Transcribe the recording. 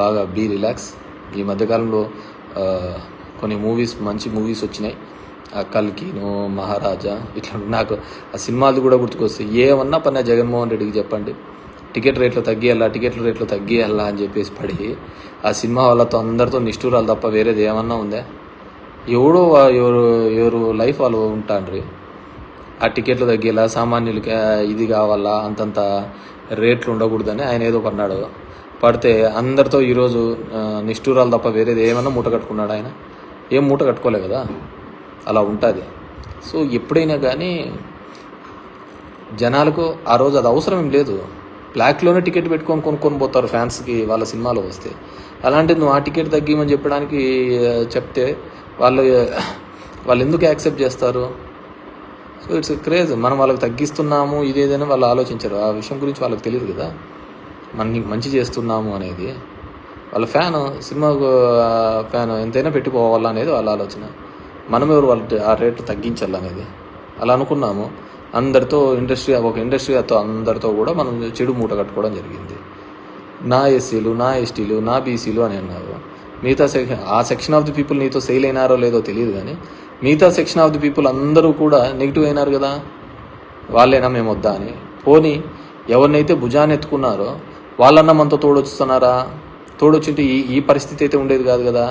బాగా be relax. ఈ మధ్యకాలంలో కొన్ని మూవీస్ మంచి మూవీస్ వచ్చినాయి. ఆ కల్కిను మహారాజా ఇట్లా నాకు ఆ సినిమాలు కూడా గుర్తుకొస్తాయి. ఏమన్నా పన్నా జగన్మోహన్ రెడ్డికి చెప్పండి. టికెట్ రేట్లు తగ్గియాలా టికెట్ రేట్లు తగ్గియాలా అని చెప్పేసి పడి ఆ సినిమా వాళ్ళతో అందరితో నిష్ఠూరాలు తప్ప వేరేది ఏమన్నా ఉందా? ఎవడో ఎవరు ఎవరు లైఫ్ వాళ్ళు ఉంటాండ్రి. ఆ టికెట్లు తగ్గేలా సామాన్యులకి ఇది కావాలా అంతంత రేట్లు ఉండకూడదని ఆయన ఏదో కొన్నాడు. పడితే అందరితో ఈరోజు నిష్ఠూరాలు తప్ప వేరేది ఏమన్నా మూట కట్టుకున్నాడు ఆయన? ఏం మూట కట్టుకోలే కదా? అలా ఉంటుంది. సో ఎప్పుడైనా కానీ జనాలకు ఆ రోజు అది అవసరం ఏం లేదు. బ్లాక్లోనే టికెట్ పెట్టుకొని కొనుక్కొని పోతారు ఫ్యాన్స్కి వాళ్ళ సినిమాలో వస్తే. అలాంటిది నువ్వు ఆ టికెట్ తగ్గిమని చెప్పడానికి చెప్తే వాళ్ళు వాళ్ళు ఎందుకు యాక్సెప్ట్ చేస్తారు? So it's craze. మనం వాళ్ళకి తగ్గిస్తున్నాము ఇదేదైనా వాళ్ళు ఆలోచించరు. ఆ విషయం గురించి వాళ్ళకి తెలియదు కదా. మన మంచి చేస్తున్నాము అనేది. వాళ్ళ ఫ్యాన్ సినిమా ఫ్యాన్ ఎంతైనా పెట్టిపోవాలా అనేది వాళ్ళ ఆలోచన. మనం ఎవరు వాళ్ళ ఆ రేటు తగ్గించాలనేది. అలా అనుకున్నాము. అందరితో ఇండస్ట్రీ ఒక ఇండస్ట్రీతో అందరితో కూడా మనం చెడు మూట కట్టుకోవడం జరిగింది. నా ఎస్సీలు నా ఎస్టీలు నా బీసీలు అని అన్నారు. మిగతా సెక్షన్ ఆ సెక్షన్ ఆఫ్ ది పీపుల్ నీతో సెయిల్ అయినారో లేదో తెలియదు కానీ మిగతా సెక్షన్ ఆఫ్ ది పీపుల్ అందరూ కూడా నెగిటివ్ అయినారు కదా. వాళ్ళేనా మేము వద్దా అని. పోనీ ఎవరినైతే భుజాన్ని ఎత్తుకున్నారో వాళ్ళన్నమంతా మనతో తోడొస్తున్నారా తోడొచ్చింటే ఈ ఈ పరిస్థితి అయితే ఉండేది కాదు కదా.